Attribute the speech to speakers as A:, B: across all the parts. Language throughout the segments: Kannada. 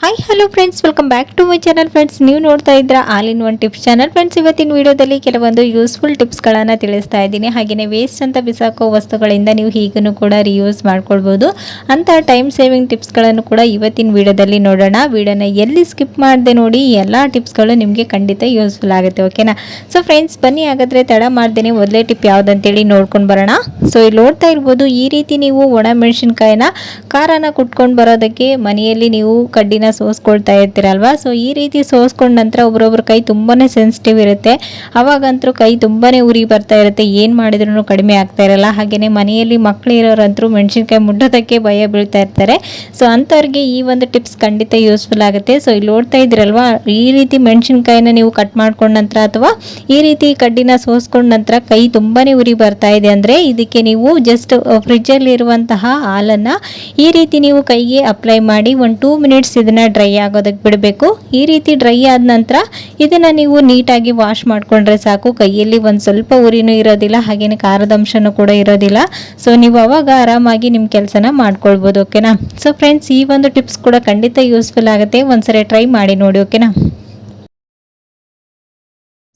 A: Hi hello friends welcome back to my channel friends ನೀವು ನೋಡ್ತಾ ಇದ್ರ all in one tips channel friends ಇವತ್ತಿನ ವಿಡಿಯೋದಲ್ಲಿ ಕೆಲವೊಂದು ಯೂಸ್ಫುಲ್ ಟಿಪ್ಸ್ಗಳನ್ನು ತಿಳಿಸ್ತಾ ಇದ್ದೀನಿ. ಹಾಗೆಯೇ ವೇಸ್ಟ್ ಅಂತ ಬಿಸಾಕೋ ವಸ್ತುಗಳಿಂದ ನೀವು ಹೀಗೂ ಕೂಡ ರಿಯೂಸ್ ಮಾಡ್ಕೊಳ್ಬೋದು. ಅಂತ ಟೈಮ್ ಸೇವಿಂಗ್ ಟಿಪ್ಸ್ಗಳನ್ನು ಕೂಡ ಇವತ್ತಿನ ವಿಡಿಯೋದಲ್ಲಿ ನೋಡೋಣ. ವಿಡಿಯೋನ ಎಲ್ಲಿ ಸ್ಕಿಪ್ ಮಾಡದೆ ನೋಡಿ ಎಲ್ಲ ಟಿಪ್ಸ್ಗಳು ನಿಮಗೆ ಖಂಡಿತ ಯೂಸ್ಫುಲ್ ಆಗುತ್ತೆ ಓಕೆನಾ ಸೊ ಫ್ರೆಂಡ್ಸ್ ಬನ್ನಿ ಹಾಗಾದರೆ ತಡ ಮಾಡ್ದೇನೆ ಮೊದಲೇ ಟಿಪ್ ಯಾವುದಂತೇಳಿ ನೋಡ್ಕೊಂಡು ಬರೋಣ. ಸೊ ಇಲ್ಲಿ ನೋಡ್ತಾ ಇರ್ಬೋದು ಈ ರೀತಿ ನೀವು ಒಣ ಮೆಣಸಿನ್ಕಾಯಿನ ಖಾರನ ಕುಟ್ಕೊಂಡು ಬರೋದಕ್ಕೆ ಮನೆಯಲ್ಲಿ ನೀವು ಕಡ್ಡಿನ ಸೋಸ್ಕೊಳ್ತಾ ಇರ್ತೀರಲ್ವಾ? ಸೊ ಈ ರೀತಿ ಸೋಸ್ಕೊಂಡ ನಂತರ ಒಬ್ರೊಬ್ರ ಕೈ ತುಂಬಾ ಸೆನ್ಸಿಟಿವ್ ಇರುತ್ತೆ. ಅವಾಗಂತೂ ಕೈ ತುಂಬಾ ಉರಿ ಬರ್ತಾ ಇರುತ್ತೆ. ಏನು ಮಾಡಿದ್ರು ಕಡಿಮೆ ಆಗ್ತಾ ಇರಲ್ಲ. ಹಾಗೆಯೇ ಮನೆಯಲ್ಲಿ ಮಕ್ಕಳು ಇರೋರಂತರೂ ಮೆಣಸಿನ್ಕಾಯಿ ಮುಟ್ಟೋದಕ್ಕೆ ಭಯ ಬೀಳ್ತಾ ಇರ್ತಾರೆ. ಸೊ ಅಂಥವ್ರಿಗೆ ಈ ಒಂದು ಟಿಪ್ಸ್ ಖಂಡಿತ ಯೂಸ್ಫುಲ್ ಆಗುತ್ತೆ. ಸೊ ಇಲ್ಲಿ ನೋಡ್ತಾ ಇದ್ರಲ್ವಾ ಈ ರೀತಿ ಮೆಣಸಿನ್ಕಾಯಿನ ನೀವು ಕಟ್ ಮಾಡ್ಕೊಂಡ ನಂತರ ಅಥವಾ ಈ ರೀತಿ ಕಡ್ಡಿನ ಸೋಸ್ಕೊಂಡ ನಂತರ ಕೈ ತುಂಬಾ ಉರಿ ಬರ್ತಾ ಇದೆ ಅಂದರೆ ಇದಕ್ಕೆ ನೀವು ಜಸ್ಟ್ ಫ್ರಿಜ್ಜಲ್ಲಿರುವಂತಹ ಹಾಲನ್ನು ಈ ರೀತಿ ನೀವು ಕೈಗೆ ಅಪ್ಲೈ ಮಾಡಿ ಒಂದು ಟೂ ಮಿನಿಟ್ಸ್ ಇದನ್ನು ಡ್ರೈ ಆಗೋದಕ್ಕೆ ಬಿಡಬೇಕು. ಈ ರೀತಿ ಡ್ರೈ ಆದ ನಂತರ ಇದನ್ನು ನೀವು ನೀಟಾಗಿ ವಾಶ್ ಮಾಡಿಕೊಂಡ್ರೆ ಸಾಕು. ಕೈಯಲ್ಲಿ ಒಂದು ಸ್ವಲ್ಪ ಉರಿನೂ ಇರೋದಿಲ್ಲ, ಹಾಗೇನೆ ಖಾರದ ಅಂಶನೂ ಕೂಡ ಇರೋದಿಲ್ಲ. ಸೊ ನೀವು ಅವಾಗ ಆರಾಮಾಗಿ ನಿಮ್ಮ ಕೆಲಸನ ಮಾಡ್ಕೊಳ್ಬೋದು ಓಕೆನಾ ಸೊ ಫ್ರೆಂಡ್ಸ್ ಈ ಒಂದು ಟಿಪ್ಸ್ ಕೂಡ ಖಂಡಿತ ಯೂಸ್ಫುಲ್ ಆಗುತ್ತೆ. ಒಂದ್ಸರಿ ಟ್ರೈ ಮಾಡಿ ನೋಡಿ ಓಕೆನಾ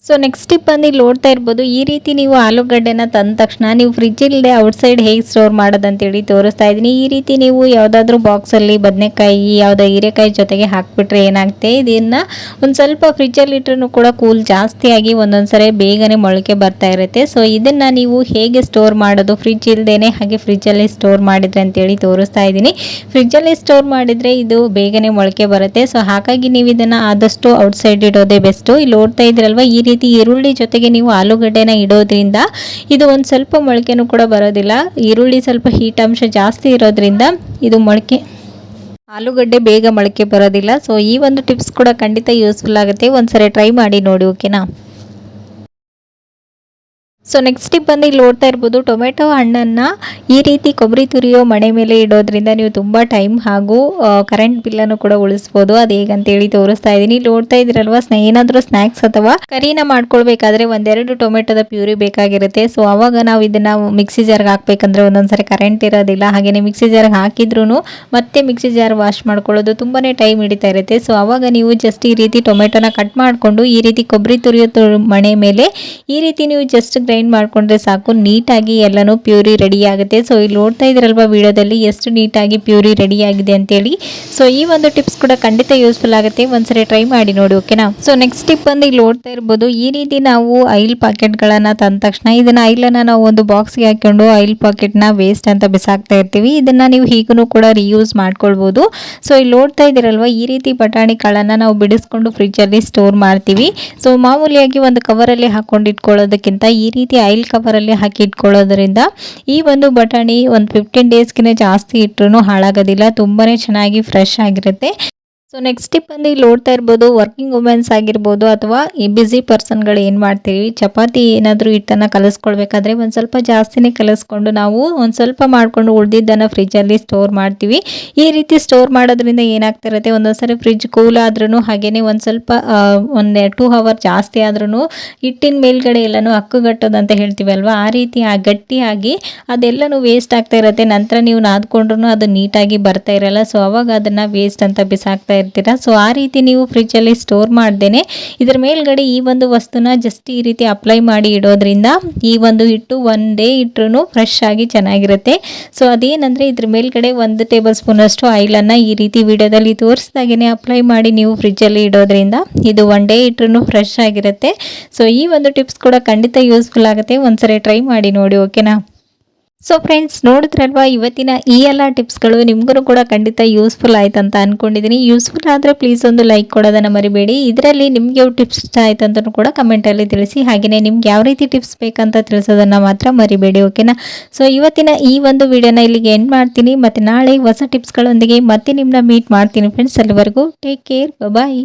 A: ಸೊ ನೆಕ್ಸ್ಟ್ ಟಿಪ್ ಬಂದು ಇಲ್ಲಿ ನೋಡ್ತಾ ಇರ್ಬೋದು, ಈ ರೀತಿ ನೀವು ಆಲೂಗಡ್ಡೆನ ತಂದ ತಕ್ಷಣ ನೀವು ಫ್ರಿಜ್ ಇಲ್ಲದೆ ಔಟ್ಸೈಡ್ ಹೇಗೆ ಸ್ಟೋರ್ ಮಾಡೋದಂತೇಳಿ ತೋರಿಸ್ತಾ ಇದ್ದೀನಿ. ಈ ರೀತಿ ನೀವು ಯಾವುದಾದ್ರೂ ಬಾಕ್ಸಲ್ಲಿ ಬದನೆಕಾಯಿ, ಯಾವುದೋ ಹೀರೆಕಾಯಿ ಜೊತೆಗೆ ಹಾಕಿಬಿಟ್ರೆ ಏನಾಗುತ್ತೆ? ಇದನ್ನು ಒಂದು ಸ್ವಲ್ಪ ಫ್ರಿಜ್ಜಲ್ಲಿ ಇಟ್ಟರೂ ಕೂಡ ಕೂಲ್ ಜಾಸ್ತಿ ಆಗಿ ಒಂದೊಂದ್ಸರಿ ಬೇಗನೆ ಮೊಳಕೆ ಬರ್ತಾ ಇರುತ್ತೆ. ಸೊ ಇದನ್ನು ನೀವು ಹೇಗೆ ಸ್ಟೋರ್ ಮಾಡೋದು? ಫ್ರಿಜ್ ಇಲ್ಲದೇ ಹಾಗೆ ಫ್ರಿಜ್ಜಲ್ಲಿ ಸ್ಟೋರ್ ಮಾಡಿದ್ರೆ ಅಂತೇಳಿ ತೋರಿಸ್ತಾ ಇದ್ದೀನಿ. ಫ್ರಿಜ್ಜಲ್ಲಿ ಸ್ಟೋರ್ ಮಾಡಿದರೆ ಇದು ಬೇಗನೆ ಮೊಳಕೆ ಬರುತ್ತೆ. ಸೊ ಹಾಗಾಗಿ ನೀವು ಇದನ್ನು ಆದಷ್ಟು ಔಟ್ಸೈಡ್ ಇಡೋದೇ ಬೆಸ್ಟು ಇಲ್ಲಿ ನೋಡ್ತಾ ಇದ್ರಲ್ವ, ಈ ರೀತಿ ಈರುಳ್ಳಿ ಜೊತೆಗೆ ನೀವು ಆಲೂಗಡ್ಡೆನ ಇಡೋದ್ರಿಂದ ಇದು ಒಂದು ಸ್ವಲ್ಪ ಮೊಳಕೆನೂ ಕೂಡ ಬರೋದಿಲ್ಲ. ಈರುಳ್ಳಿ ಸ್ವಲ್ಪ ಹೀಟ್ ಅಂಶ ಜಾಸ್ತಿ ಇರೋದ್ರಿಂದ ಇದು ಮೊಳಕೆ, ಆಲೂಗಡ್ಡೆ ಬೇಗ ಮೊಳಕೆ ಬರೋದಿಲ್ಲ. ಸೊ ಈ ಒಂದು ಟಿಪ್ಸ್ ಕೂಡ ಖಂಡಿತ ಯೂಸ್ಫುಲ್ ಆಗುತ್ತೆ. ಒಂದ್ಸರಿ ಟ್ರೈ ಮಾಡಿ ನೋಡಿ ಓಕೆನಾ ಸೊ ನೆಕ್ಸ್ಟ್ ಟಿಪ್ ಬಂದು ಇಲ್ಲಿ ನೋಡ್ತಾ ಇರ್ಬೋದು, ಟೊಮೆಟೊ ಹಣ್ಣನ್ನು ಈ ರೀತಿ ಕೊಬ್ಬರಿ ತುರಿಯೋ ಮಣೆ ಮೇಲೆ ಇಡೋದ್ರಿಂದ ನೀವು ತುಂಬ ಟೈಮ್ ಹಾಗೂ ಕರೆಂಟ್ ಬಿಲ್ಲನ್ನು ಕೂಡ ಉಳಿಸ್ಬೋದು. ಅದು ಹೇಗಂತೇಳಿ ತೋರಿಸ್ತಾ ಇದ್ದೀನಿ. ಇಲ್ಲಿ ನೋಡ್ತಾ ಇದ್ರಲ್ವಾ ಏನಾದರೂ ಸ್ನ್ಯಾಕ್ಸ್ ಅಥವಾ ಕರಿನ ಮಾಡ್ಕೊಳ್ಬೇಕಾದ್ರೆ ಒಂದೆರಡು ಟೊಮೆಟೊದ ಪ್ಯೂರಿ ಬೇಕಾಗಿರುತ್ತೆ. ಸೊ ಆವಾಗ ನಾವು ಇದನ್ನು ಮಿಕ್ಸಿ ಜಾರ್ಗೆ ಹಾಕ್ಬೇಕಂದ್ರೆ ಒಂದೊಂದ್ಸರಿ ಕರೆಂಟ್ ಇರೋದಿಲ್ಲ. ಹಾಗೆಯೇ ಮಿಕ್ಸಿ ಜಾರ್ಗೆ ಹಾಕಿದ್ರೂ ಮತ್ತೆ ಮಿಕ್ಸಿ ಜಾರ್ ವಾಶ್ ಮಾಡ್ಕೊಳ್ಳೋದು ತುಂಬಾ ಟೈಮ್ ಹಿಡಿತಾ ಇರುತ್ತೆ. ಸೊ ಆವಾಗ ನೀವು ಜಸ್ಟ್ ಈ ರೀತಿ ಟೊಮೆಟೊನ ಕಟ್ ಮಾಡಿಕೊಂಡು ಈ ರೀತಿ ಕೊಬ್ಬರಿ ತುರಿಯೋ ಮಣೆ ಮೇಲೆ ಈ ರೀತಿ ನೀವು ಜಸ್ಟ್ ಗ್ರೈಂಡ್ ಮಾಡಿಕೊಂಡ್ರೆ ಸಾಕು. ನೀಟಾಗಿ ಎಲ್ಲನೂ ಪ್ಯೂರಿ ರೆಡಿ ಆಗುತ್ತೆ. ಸೊ ಇಲ್ಲಿ ನೋಡ್ತಾ ಇದ್ರಲ್ವ ವಿಡಿಯೋದಲ್ಲಿ ಎಷ್ಟು ನೀಟಾಗಿ ಪ್ಯೂರಿ ರೆಡಿ ಆಗಿದೆ ಅಂತೇಳಿ. ಸೊ ಈ ಒಂದು ಟಿಪ್ಸ್ ಕೂಡ ಖಂಡಿತ ಯೂಸ್ಫುಲ್ ಆಗುತ್ತೆ. ಒಂದ್ಸರಿ ಟ್ರೈ ಮಾಡಿ ನೋಡಿ ಓಕೆನಾ ಸೊ ನೆಕ್ಸ್ಟ್ ಟಿಪ್ ಬಂದು ಇಲ್ಲಿ ನೋಡ್ತಾ ಇರ್ಬೋದು, ಈ ರೀತಿ ನಾವು ಆಯಿಲ್ ಪಾಕೆಟ್ಗಳನ್ನು ತಂದ ತಕ್ಷಣ ಇದನ್ನ ಆಯಿಲನ್ನು ನಾವು ಒಂದು ಬಾಕ್ಸ್ಗೆ ಹಾಕೊಂಡು ಆಯಿಲ್ ಪಾಕೆಟ್ನ ವೇಸ್ಟ್ ಅಂತ ಬಿಸಾಕ್ತಾ ಇರ್ತೀವಿ. ಇದನ್ನ ನೀವು ಹೀಗೂ ಕೂಡ ರಿಯೂಸ್ ಮಾಡ್ಕೊಳ್ಬೋದು. ಸೊ ಇಲ್ಲಿ ನೋಡ್ತಾ ಇದ್ದೀರಲ್ವ, ಈ ರೀತಿ ಬಟಾಣಿ ಕಾಳನ್ನು ನಾವು ಬಿಡಿಸ್ಕೊಂಡು ಫ್ರಿಜ್ಜಲ್ಲಿ ಸ್ಟೋರ್ ಮಾಡ್ತೀವಿ. ಸೊ ಮಾಮೂಲಿಯಾಗಿ ಒಂದು ಕವರಲ್ಲಿ ಹಾಕೊಂಡು ಇಟ್ಕೊಳ್ಳೋದಕ್ಕಿಂತ ಈ ರೀತಿ ಆಯಿಲ್ ಕವರಲ್ಲಿ ಹಾಕಿ ಇಟ್ಕೊಳ್ಳೋದ್ರಿಂದ ಈ ಒಂದು ಬಟಾಣಿ ಒಂದು ಫಿಫ್ಟೀನ್ ಡೇಸ್ಗಿಂತ ಜಾಸ್ತಿ ಇಟ್ಟರು ಹಾಳಾಗೋದಿಲ್ಲ. ತುಂಬಾ ಚೆನ್ನಾಗಿ ಫ್ರೆಶ್ ಆಗಿರುತ್ತೆ. ಸೊ ನೆಕ್ಸ್ಟ್ ಟಿಪ್ ಬಂದು ಇಲ್ಲಿ ನೋಡ್ತಾ ಇರ್ಬೋದು ವರ್ಕಿಂಗ್ ವುಮೆನ್ಸ್ ಆಗಿರ್ಬೋದು ಅಥವಾ ಈ ಬ್ಯುಸಿ ಪರ್ಸನ್ಗಳು ಏನು ಮಾಡ್ತೀವಿ? ಚಪಾತಿ ಏನಾದರೂ ಹಿಟ್ಟನ್ನು ಕಲಿಸ್ಕೊಳ್ಬೇಕಾದ್ರೆ ಒಂದು ಸ್ವಲ್ಪ ಜಾಸ್ತಿನೇ ಕಲಿಸ್ಕೊಂಡು ನಾವು ಒಂದು ಸ್ವಲ್ಪ ಮಾಡಿಕೊಂಡು ಉಳಿದಿದ್ದನ್ನು ಫ್ರಿಜ್ಜಲ್ಲಿ ಸ್ಟೋರ್ ಮಾಡ್ತೀವಿ. ಈ ರೀತಿ ಸ್ಟೋರ್ ಮಾಡೋದ್ರಿಂದ ಏನಾಗ್ತಿರುತ್ತೆ? ಒಂದೊಂದ್ಸರಿ ಫ್ರಿಜ್ ಕೂಲ್ ಆದ್ರೂ ಹಾಗೆಯೇ ಒಂದು ಸ್ವಲ್ಪ ಒಂದು ಟೂ ಅವರ್ ಜಾಸ್ತಿ ಆದ್ರೂ ಹಿಟ್ಟಿನ ಮೇಲ್ಗಡೆ ಎಲ್ಲನೂ ಹಕ್ಕುಗಟ್ಟೋದು ಅಂತ ಹೇಳ್ತೀವಿ ಅಲ್ವಾ? ಆ ರೀತಿ ಆ ಗಟ್ಟಿಯಾಗಿ ಅದೆಲ್ಲನೂ ವೇಸ್ಟ್ ಆಗ್ತಾ ಇರುತ್ತೆ. ನಂತರ ನೀವು ನಾದ್ಕೊಂಡ್ರೂ ಅದು ನೀಟಾಗಿ ಬರ್ತಾ ಇರಲ್ಲ. ಸೊ ಅವಾಗ ಅದನ್ನು ವೇಸ್ಟ್ ಅಂತ ಬಿಸಾಕ್ತಾ ಇರ್ತೀರಾ? ಸೊ ಆ ರೀತಿ ನೀವು ಫ್ರಿಜ್ಜಲ್ಲಿ ಸ್ಟೋರ್ ಮಾಡ್ದೇನೆ, ಇದರ ಮೇಲ್ಗಡೆ ಈ ಒಂದು ವಸ್ತುನ ಜಸ್ಟ್ ಈ ರೀತಿ ಅಪ್ಲೈ ಮಾಡಿ ಇಡೋದ್ರಿಂದ ಈ ಒಂದು ಹಿಟ್ಟು ಒನ್ ಡೇ ಇಟ್ಟರು ಫ್ರೆಶ್ ಆಗಿ ಚೆನ್ನಾಗಿರುತ್ತೆ. ಸೊ ಅದೇನಂದರೆ ಇದ್ರ ಮೇಲ್ಗಡೆ ಒಂದು ಟೇಬಲ್ ಸ್ಪೂನಷ್ಟು ಆಯಿಲನ್ನು ಈ ರೀತಿ ವಿಡಿಯೋದಲ್ಲಿ ತೋರಿಸಿದಾಗೇ ಅಪ್ಲೈ ಮಾಡಿ ನೀವು ಫ್ರಿಜ್ಜಲ್ಲಿ ಇಡೋದ್ರಿಂದ ಇದು ಒನ್ ಡೇ ಇಟ್ಟರು ಫ್ರೆಶ್ ಆಗಿರುತ್ತೆ. ಸೊ ಈ ಒಂದು ಟಿಪ್ಸ್ ಕೂಡ ಖಂಡಿತ ಯೂಸ್ಫುಲ್ ಆಗುತ್ತೆ. ಒಂದ್ಸರಿ ಟ್ರೈ ಮಾಡಿ ನೋಡಿ ಓಕೆನಾ ಸೊ ಫ್ರೆಂಡ್ಸ್ ನೋಡಿದ್ರಲ್ವಾ, ಇವತ್ತಿನ ಈ ಎಲ್ಲ ಟಿಪ್ಸ್ಗಳು ನಿಮಗೂ ಕೂಡ ಖಂಡಿತ ಯೂಸ್ಫುಲ್ ಆಯ್ತು ಅಂತ ಅಂದ್ಕೊಂಡಿದ್ದೀನಿ ಯೂಸ್ಫುಲ್ ಆದರೆ ಪ್ಲೀಸ್ ಒಂದು ಲೈಕ್ ಕೊಡೋದನ್ನು ಮರಿಬೇಡಿ. ಇದರಲ್ಲಿ ನಿಮಗೆ ಯಾವ ಟಿಪ್ಸ್ ಇಷ್ಟ ಆಯ್ತು ಅಂತ ಕೂಡ ಕಮೆಂಟಲ್ಲಿ ತಿಳಿಸಿ. ಹಾಗೆಯೇ ನಿಮ್ಗೆ ಯಾವ ರೀತಿ ಟಿಪ್ಸ್ ಬೇಕಂತ ತಿಳಿಸೋದನ್ನು ಮಾತ್ರ ಮರಿಬೇಡಿ ಓಕೆನಾ ಸೊ ಇವತ್ತಿನ ಈ ಒಂದು ವಿಡಿಯೋನ ಇಲ್ಲಿಗೆ ಎಂಡ್ ಮಾಡ್ತೀನಿ. ಮತ್ತು ನಾಳೆ ಹೊಸ ಟಿಪ್ಸ್ಗಳೊಂದಿಗೆ ಮತ್ತೆ ನಿಮ್ಮನ್ನ ಮೀಟ್ ಮಾಡ್ತೀನಿ ಫ್ರೆಂಡ್ಸ್ ಅಲ್ಲಿವರೆಗೂ ಟೇಕ್ ಕೇರ್ ಬಾಯ್